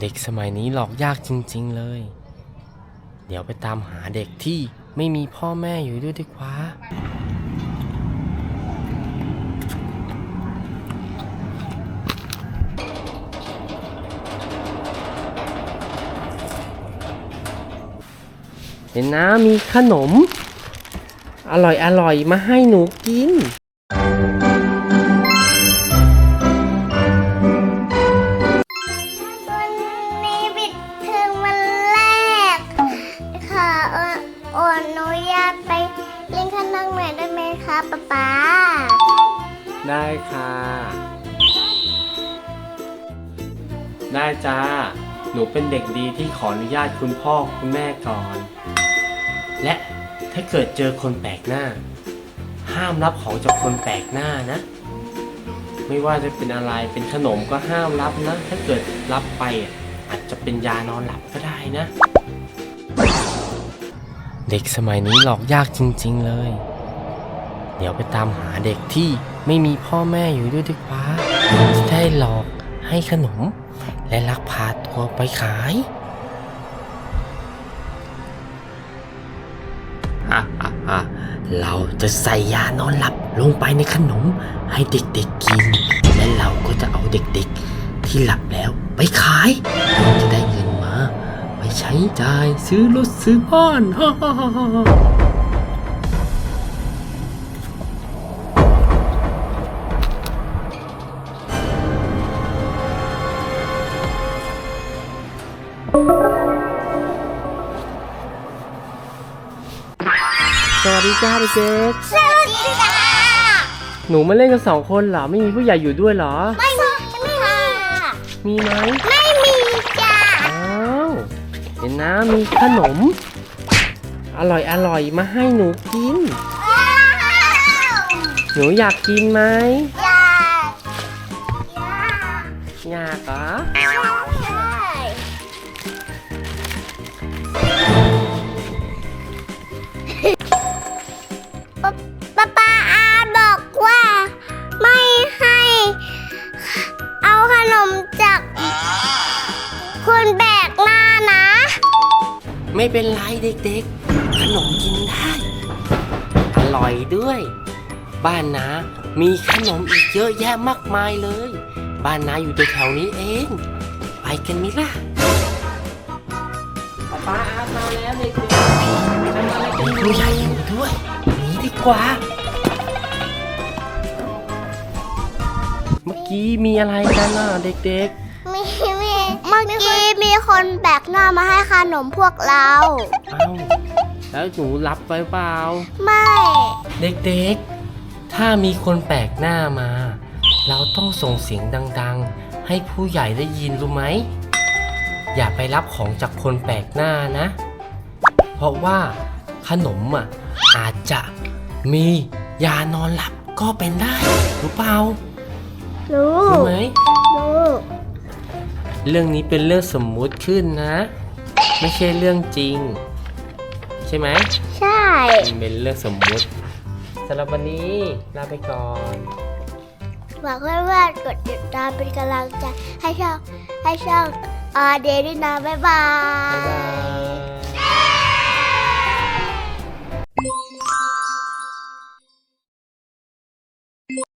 เด็กสมัยนี้หลอกยากจริง ๆเลย เดี๋ยวไปตามหาเด็กที่ไม่มีพ่อแม่อยู่ด้วยดีกว่าเห็นนะมีขนม อร่อยอร่อยๆมาให้หนูกิน คะป๊าป๊าได้ค่ะ ได้จ้า หนูเป็นเด็กดีที่ขออนุญาตคุณพ่อคุณแม่ก่อน และถ้าเกิดเจอคนแปลกหน้า ห้ามรับของจากคนแปลกหน้านะ ไม่ว่าจะเป็นอะไรเป็นขนมก็ห้ามรับนะ ถ้าเกิดรับไปอาจจะเป็นยานอนหลับก็ได้นะ เด็กสมัยนี้หลอกยากจริง ๆ เลย ดี๋ยวไปตามหาเด็กที่ไม่มีพ่อแม่อยู่ด้วยดีกว่าจะได้หลอกให้ขนม และลักพาตัวไปขายเราจะใส่ยานอนหลับลงไปในขนม ให้เด็กๆกิน และเราก็จะเอาเด็กๆ ที่หลับแล้วไปขายเราจะได้เงินมา ไปใช้จ่ายซื้อรถซื้อบ้านฮ่าฮ่าฮ่า สวัสดีจ้าเด็กสวัสดีค่ะๆหนูมาเล่นกันสองคนเหรอ ไม่มีผู้ใหญ่อยู่ด้วยเหรอ ไม่มีค่ะมีไหมไม่มีจ้าอ้าวเห็นนะมีขนม อร่อยอร่อยๆมาให้หนูกินหนูอยากกินไหมอยากอยากอยากเหรอใช่ ไม่เป็นไรเด็กๆ ขนมกินได้ อร่อยด้วย บ้านนามีขนมอีกเยอะแยะมากมายเลย บ้านนาอยู่แถวนี้เอง ไปกันมิล่ะป๊าป๊าอาบมาแล้วเด็กๆมีใหญ่อยู่ด้วยหนีดีกว่า เมื่อกี้มีอะไรกันน่ะเด็กๆ มีมี เมื่อกี้มีคนแบกหน้ามาให้ขนมพวกเราๆเอ้าแล้วหนูรับไปเปล่า ไม่เด็กๆ ถ้ามีคนแปลกหน้ามา เราต้องส่งเสียงดังๆ ให้ผู้ใหญ่ได้ยินรู้ไหม อย่าไปรับของจากคนแปลกหน้านะ เพราะว่าขนมอะอาจจะมียานอนหลับก็เป็นได้ รู้เปล่ารู้รู้ไหม รู้ เรื่องนี้เป็นเรื่องสมมุติขึ้นนะ ไม่ใช่เรื่องจริง ใช่ไหมใช่ มันเป็นเรื่องสมมุติสำหรับวันนี้ลาไปก่อนฝากเพื่อนๆกดติดตามเป็นกำลังใจให้ช่องให้ช่องอาเดด้วยนะบ๊ายบาบ๊ายบายย